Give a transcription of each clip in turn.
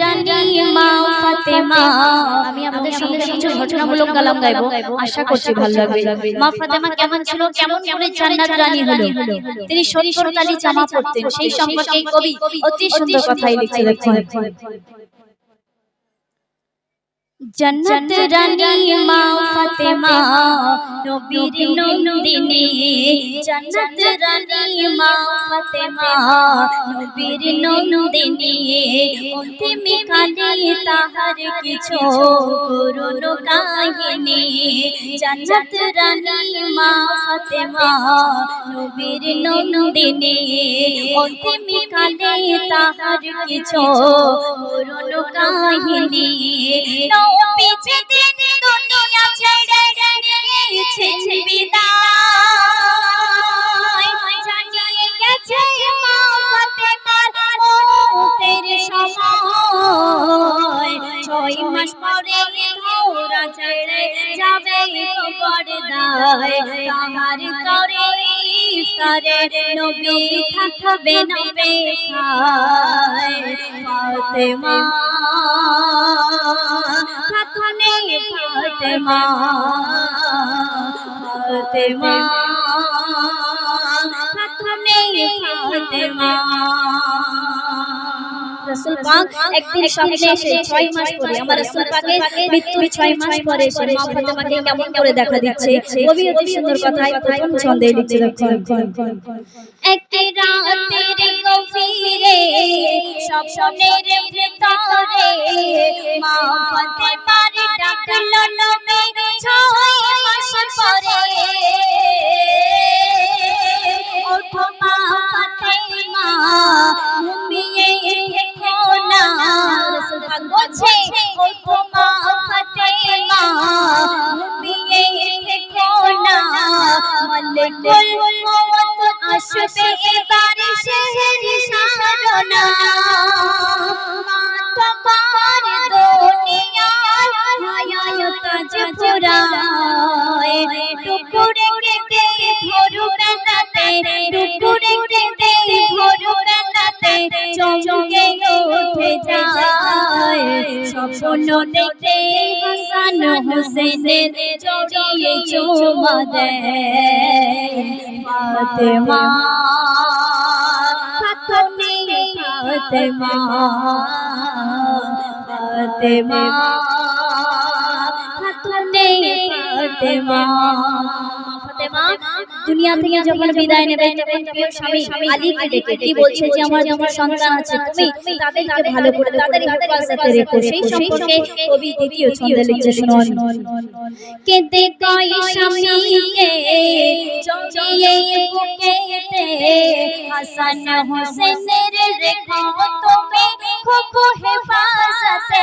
রানী মা ফাতেমা। আমি আমাদের সঙ্গে কিছু ঘটনামূলক গালাম গাইবো। আশা করছি ভালো লাগবে। মা ফাতেমা কেমন ছিল? কেমন করে জান্নাত রানী হলো? তিনি জামা পরতেন। সেই সম্পর্কে কবি অতি সুন্দর কথাই লিখে দেখুন জন্নত রানী মা ফাতেমা নবীর নন্দিনী জন্নত রানী মা ফাতেমা নবীর নন্দিনী অন্তিম কালে তাহার কিছু করুণ কাহিনী জন্নত রানী মা ফাতেমা নবীর নন্দিনী অন্তিম কালে তাহার কিছু করুণ কাহিনী নবীজি দিন দুনিয়া ছেড়ে নিয়েছেন বিদায় জানিয়ে গেছে মা ফাতেমার সময়। ছয় মাস পরে ছেড়ে যাবে পর্দায় তাহার তরে ইফতারে নবী থাকবে নবে ফাতেমা ফাতনে ফাতেমা। ফাতেমা ফাতনে ফাতেমা। রাসূল পাক একদিন স্বপ্নে এসে 6 মাস পরে আমার রাসূল পাকের মৃত্যুর 6 মাস পরে এসে মা ফাতেমাকে কেমন করে দেখা দিচ্ছে? কবি অতি সুন্দর কথায় প্রথম ছন্দে লিখছে দেখুন একটি রাতের গভীরে স্বপ্নের ভেতরে মা ফাতেমার ডাকলো স্বপ্ন দেখে হাসান হোসেনের জড়িয়ে চুমা দেয় ফাতেমা। ফাতনে ফাতেমা। ফাতেমা। ফাতনে ফাতেমা। ফাতেমা দুনিয়া থেকে যখন বিদায় নেবে, তখন প্রিয় স্বামী আলীকে ডেকে কি বলছে যে, আমার যখন সন্তান আছে, তুমি তাদেরকে ভালো করে, তাদের হেফাজতে রেখো। সেই সম্পর্কে কবি দ্বিতীয় ছন্দে লিখছে শুনুন। কেঁদে কই স্বামীকে জড়িয়ে বুকেতে হাসান হোসেনের রেখো। তুমি খুব হেফাজতে।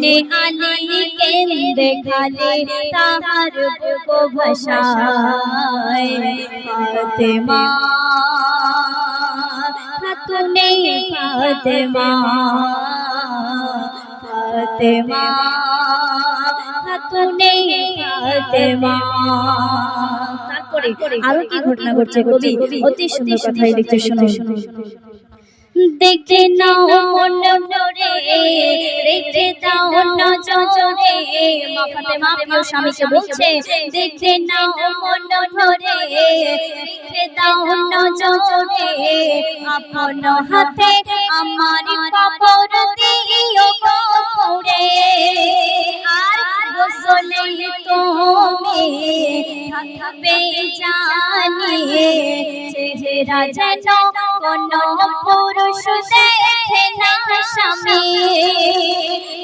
শুনে আলী কেন্দে খালে তাহার বুক ভাষায় ফাতেমা। খাতুনে ফাতেমা ফাতেমা। খাতুনে ফাতেমা। তারপরে আরও কি ঘটনা ঘটছে কবি? অতি সুন্দর কথাই লিখতে শুনুন। দেখে নাও মন ভরে রেখে দাও নজরে। মা ফাতেমা প্রিয় স্বামীকে বলছে দেখে নাও দাও আপন হাতে আমার কবর দিও গো গোসলে তুমি থাকবে জানিয়ে চেহারা যেন কোন পুরুষ দেখে না স্বামী।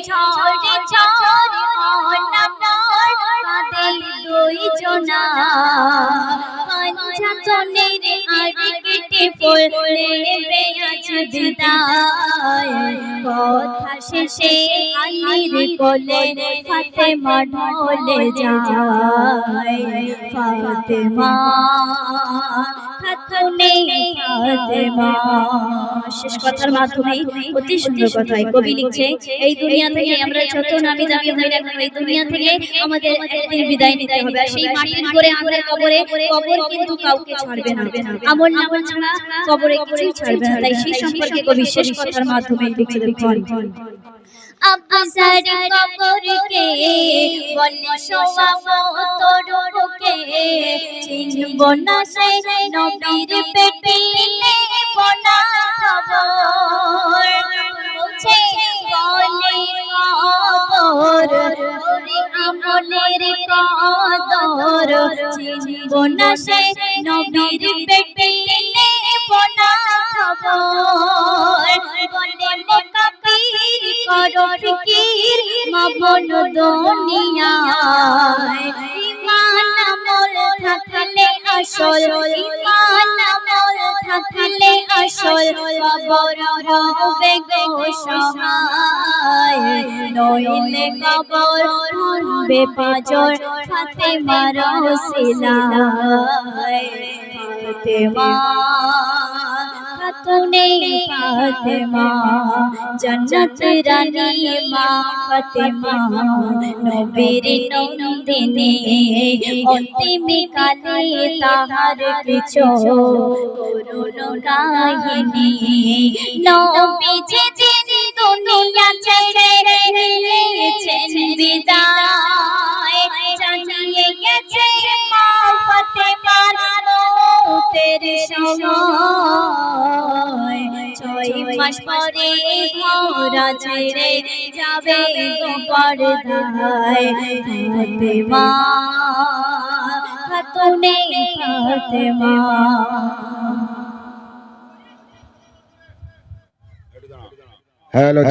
ঝড়ে ঝড় অনাবর কাঁদে দুই জনা। আড়ি কেটে পড়লে বিদায়। কথা শেষে আলীর কোলে ফাতেমা শেষ কথার মাধ্যমে অতি সুন্দর কথায় কবি লিখছে, এই দুনিয়া থেকে আমরা যত নামি দামি হই না এই দুনিয়া থেকে আমাদের একদিন বিদায় নিতে হবে। আর সেই মাটির করে আমাদের কবরে কবর কিন্তু কাউকে ছাড়বে না। আমল নামা ছাড়া কবরে কিছুই ছাড়বে না। তাই সেই সম্পর্কে কবি শেষ কথার মাধ্যমে লিখছে দেখুন আব্বাসার কবরকে বলে শোয়াবো তোরকে চিনব না সে নবীর পেটে নেব না খবর বলছে বলে ওরে আমলের কদর। চিনব না সে নবীর পেটে নেব খবর বলে মোকাবির করো ফিকির, মবন দুনিয়ায়। আসল ইমান আমল থাকলে আসল কবর হবে গো সহায় নইলে কবর ভাঙবে পাজর ফাতেমা রসিলায় ফাতেমা খাতুনে ফাতেমা জন্নত রানী মা ফাতেমা নবীর নন্দিনী অন্তিম কালে তাহার কিছু করুণ কাহিনী নবীজি দিন দুনিয়া ছেড়ে ছেড়ে যাবে গোপর ধায় ফাতেমা খাতুনে ফাতেমা। হ্যালো